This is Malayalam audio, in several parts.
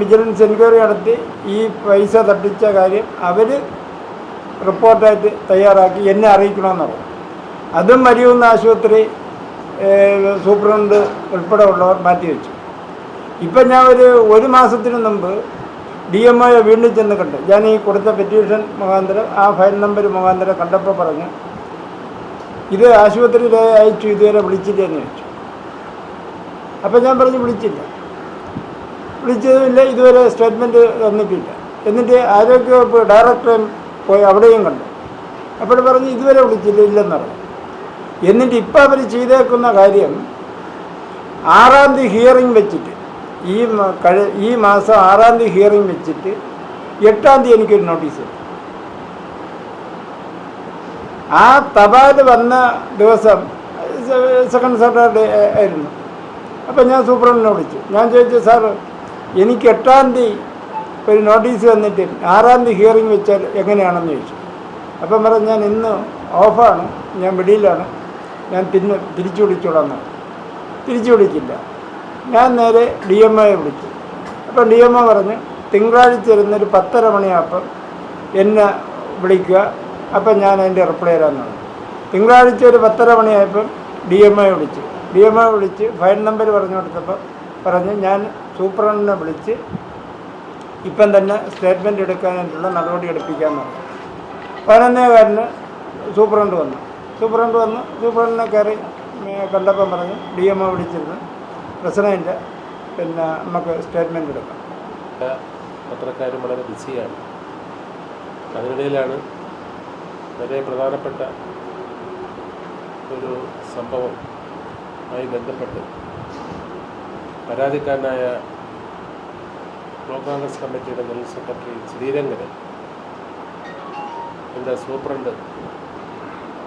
വിജിലൻസ് എൻക്വയറി നടത്തി ഈ പൈസ തട്ടിച്ച കാര്യം അവർ റിപ്പോർട്ടായിട്ട് തയ്യാറാക്കി എന്നെ അറിയിക്കണമെന്ന് പറഞ്ഞു അതും മരിയുന്ന ആശുപത്രി സൂപ്രണ്ട് ഉൾപ്പെടെ ഉള്ളവർ മാറ്റിവെച്ചു ഇപ്പം ഞാൻ ഒരു ഒരു മാസത്തിന് മുമ്പ് ഡി എം ഒയെ വീണ്ടും ചെന്ന് കണ്ടു. ഞാൻ ഈ കൊടുത്ത പെറ്റീഷൻ മുഖാന്തരം ആ ഫയൽ നമ്പർ മുഖാന്തരം കണ്ടപ്പോൾ പറഞ്ഞു ഇത് ആശുപത്രിയിൽ അയച്ചു ഇതുവരെ വിളിച്ചില്ല എന്ന് ചോദിച്ചു. അപ്പം ഞാൻ പറഞ്ഞു വിളിച്ചില്ല. വിളിച്ചതുമില്ല ഇതുവരെ സ്റ്റേറ്റ്മെന്റ് തന്നിട്ടില്ല. എന്നിട്ട് ആരോഗ്യവകുപ്പ് ഡയറക്ടറേയും പോയി അവിടെയും കണ്ടു. അപ്പോൾ പറഞ്ഞ് ഇതുവരെ വിളിച്ചില്ല ഇല്ലെന്ന് പറഞ്ഞു. എന്നിട്ട് ഇപ്പോൾ അവർ ചെയ്തേക്കുന്ന കാര്യം ആറാം തീയതി ഹിയറിംഗ് വെച്ചിട്ട് ഈ കഴി ഈ മാസം ആറാം തീയതി ഹിയറിംഗ് വെച്ചിട്ട് എട്ടാം തീയതി എനിക്കൊരു നോട്ടീസ്. ആ തപാൽ വന്ന ദിവസം സെക്കൻഡ് സാറ്റർഡേ ആയിരുന്നു. അപ്പം ഞാൻ സൂപ്രണ്ടിനെ വിളിച്ചു. ഞാൻ ചോദിച്ചു സാർ എനിക്ക് എട്ടാം തീയതി ഒരു നോട്ടീസ് വന്നിട്ട് ആറാം തീയതി ഹിയറിംഗ് വെച്ചാൽ എങ്ങനെയാണെന്ന് ചോദിച്ചു. അപ്പം പറഞ്ഞു ഞാൻ ഇന്ന് ഓഫാണ് ഞാൻ വെളിയിലാണ്. ഞാൻ പിന്നെ തിരിച്ചു വിളിച്ചോളാം. തിരിച്ചു വിളിച്ചില്ല. ഞാൻ നേരെ ഡി എം ഒയെ വിളിച്ചു. അപ്പം ഡി എം ഒ പറഞ്ഞു തിങ്കളാഴ്ച ഇരുന്നൊരു പത്തര മണിയാപ്പം എന്നെ വിളിക്കുക. അപ്പം ഞാൻ അതിന്റെ റിപ്ലൈ തരാമെന്ന് പറഞ്ഞു. തിങ്കളാഴ്ച ഒരു പത്തര മണിയായപ്പം ഡി എം ഒയെ വിളിച്ചു. ഡി എം ഒ വിളിച്ച് ഫയൽ നമ്പർ പറഞ്ഞു കൊടുത്തപ്പോൾ പറഞ്ഞു ഞാൻ സൂപ്രണ്ടിനെ വിളിച്ച് ഇപ്പം തന്നെ സ്റ്റേറ്റ്മെന്റ് എടുക്കാനായിട്ടുള്ള നടപടി എടുപ്പിക്കാൻ പറഞ്ഞു. പതിനൊന്നേകാരന് സൂപ്രണ്ട് വന്നു. സൂപ്രണ്ട് വന്ന് സൂപ്രണ്ടിനെ കയറി കണ്ടപ്പം പറഞ്ഞു ഡി എം ഒ വിളിച്ചിരുന്നു. പ്രസിഡന്റ് പിന്നെ നമുക്ക് സ്റ്റേറ്റ്മെന്റ് എടുക്കാം. പത്രക്കാരും വളരെ ബിസിയാണ്. അതിനിടയിലാണ് വളരെ പ്രധാനപ്പെട്ട ഒരു സംഭവം ആയി ബന്ധപ്പെട്ട് പരാതിക്കാരനായ ബ്ലോക്ക് കോൺഗ്രസ് കമ്മിറ്റിയുടെ ജനറൽ സെക്രട്ടറി ശ്രീരംഗനെ എന്റെ സൂപ്രണ്ട്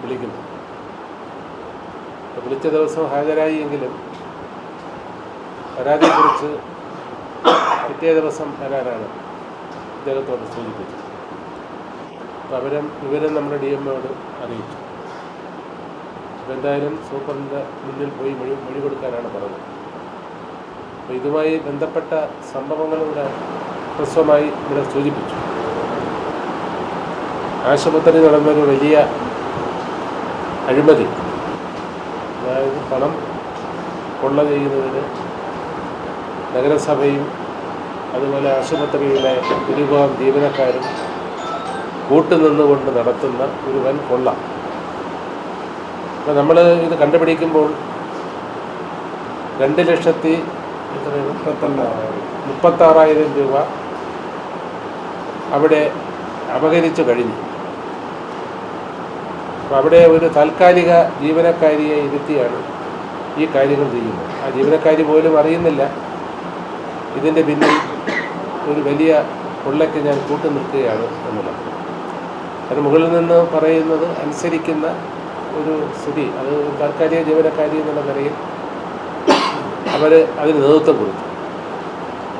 വിളിക്കുന്നു. വിളിച്ച ദിവസം ഹാജരായി എങ്കിലും പരാതിയെക്കുറിച്ച് പിറ്റേ ദിവസം വരാനാണ് ഇദ്ദേഹത്തോട് സൂചിപ്പിച്ചത്. അപ്പോൾ അവരും വിവരം നമ്മുടെ ഡി എം എയോട് അറിയിച്ചു. അപ്പോൾ എന്തായാലും സൂപ്രണ്ടിന്റെ മുന്നിൽ പോയി മൊഴി മൊഴി കൊടുക്കാനാണ് പറഞ്ഞത്. അപ്പോൾ ഇതുമായി ബന്ധപ്പെട്ട സംഭവങ്ങളിവിടെ ഹ്രസ്വമായി ഇവിടെ സൂചിപ്പിച്ചു. ആശുപത്രി നടന്നൊരു വലിയ അഴിമതി. അതായത് പണം കൊള്ള ചെയ്യുന്നതിന് നഗരസഭയും അതുപോലെ ആശുപത്രിയിലെ ഭൂരിഭാഗം ജീവനക്കാരും കൂട്ടുനിന്നുകൊണ്ട് നടത്തുന്ന ഒരു വൻ കൊള്ള. അപ്പം നമ്മൾ ഇത് കണ്ടുപിടിക്കുമ്പോൾ രണ്ട് ലക്ഷത്തി എത്രയാണ്? മുപ്പത്താറായിരം രൂപ അവിടെ അപഹരിച്ചു കഴിഞ്ഞു. അപ്പോൾ അവിടെ ഒരു താൽക്കാലിക ജീവനക്കാരിയെ ഇരുത്തിയാണ് ഈ കാര്യങ്ങൾ ചെയ്യുന്നത്. ആ ജീവനക്കാരി പോലും അറിയുന്നില്ല. ഇതിന്റെ പിന്നിൽ ഒരു വലിയ കൊള്ളയ്ക്ക് ഞാൻ കൂട്ടു നിൽക്കുകയാണ് എന്നുള്ളത്. അതിന് മുകളിൽ നിന്ന് പറയുന്നത് അനുസരിക്കുന്ന ഒരു സ്ഥിതി. അത് താൽക്കാലിക ജീവനക്കാരി എന്നുള്ള നിലയിൽ അവർ അതിന് നേതൃത്വം കൊടുത്തു.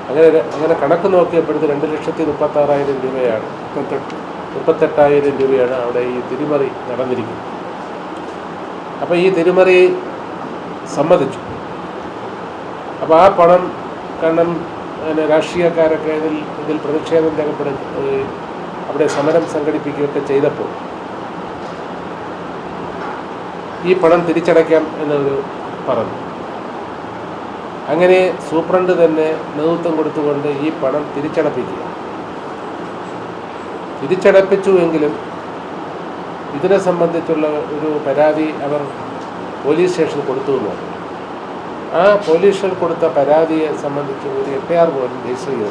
അങ്ങനെ അങ്ങനെ കണക്ക് നോക്കിയപ്പോഴത്തെ രണ്ട് ലക്ഷത്തി മുപ്പത്താറായിരം രൂപയാണ് മുപ്പത്തെട്ട് മുപ്പത്തെട്ടായിരം രൂപയാണ് അവിടെ ഈ തിരിമറി നടന്നിരിക്കുന്നത്. അപ്പോൾ ഈ തിരിമറി സമ്മതിച്ചു. അപ്പോൾ ആ പണം കാരണം പിന്നെ രാഷ്ട്രീയക്കാരൊക്കെ ഇതിൽ ഇതിൽ പ്രതിഷേധം രേഖപ്പെടുത്തുകയും അവിടെ സമരം സംഘടിപ്പിക്കുകയൊക്കെ ചെയ്തപ്പോൾ ഈ പണം തിരിച്ചടയ്ക്കാം എന്നൊരു പറഞ്ഞു. അങ്ങനെ സൂപ്രണ്ട് തന്നെ നേതൃത്വം കൊടുത്തുകൊണ്ട് ഈ പണം തിരിച്ചടപ്പിക്കുക. തിരിച്ചടപ്പിച്ചു എങ്കിലും ഇതിനെ സംബന്ധിച്ചുള്ള ഒരു പരാതി അവർ പോലീസ് സ്റ്റേഷനിൽ കൊടുത്തു എന്ന് പറഞ്ഞു ആ പോലീസ് കൊടുത്ത പരാതിയെ സംബന്ധിച്ച് ഒരു എഫ് ആർ പോലും രജിസ്റ്റർ ചെയ്തു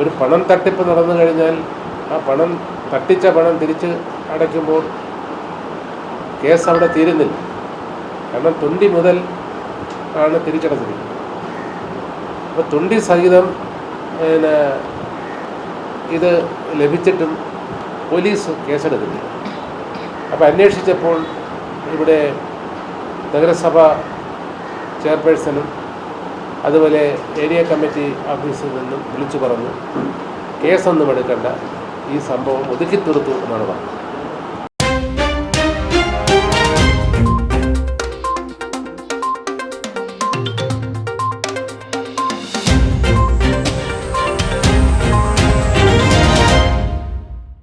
ഒരു പണം തട്ടിപ്പ് നടന്നു കഴിഞ്ഞാൽ ആ പണം തട്ടിച്ച പണം തിരിച്ച് അടയ്ക്കുമ്പോൾ കേസ് അവിടെ തീരുന്നില്ല. കാരണം തൊണ്ടി മുതൽ ആണ് തിരിച്ചടച്ചിരിക്കുന്നത് അപ്പോൾ തൊണ്ടി സഹിതം പിന്നെ ഇത് ലഭിച്ചിട്ടും പോലീസ് കേസെടുക്കുന്നു അപ്പോൾ അന്വേഷിച്ചപ്പോൾ ഇവിടെ നഗരസഭ ചെയർപേഴ്സണും അതുപോലെ ഏരിയ കമ്മിറ്റി ഓഫീസിൽ നിന്നും വിളിച്ചു പറഞ്ഞു കേസൊന്നും എടുക്കണ്ട. ഈ സംഭവം ഒതുക്കി തീർത്തു എന്നാണ് പറഞ്ഞത്.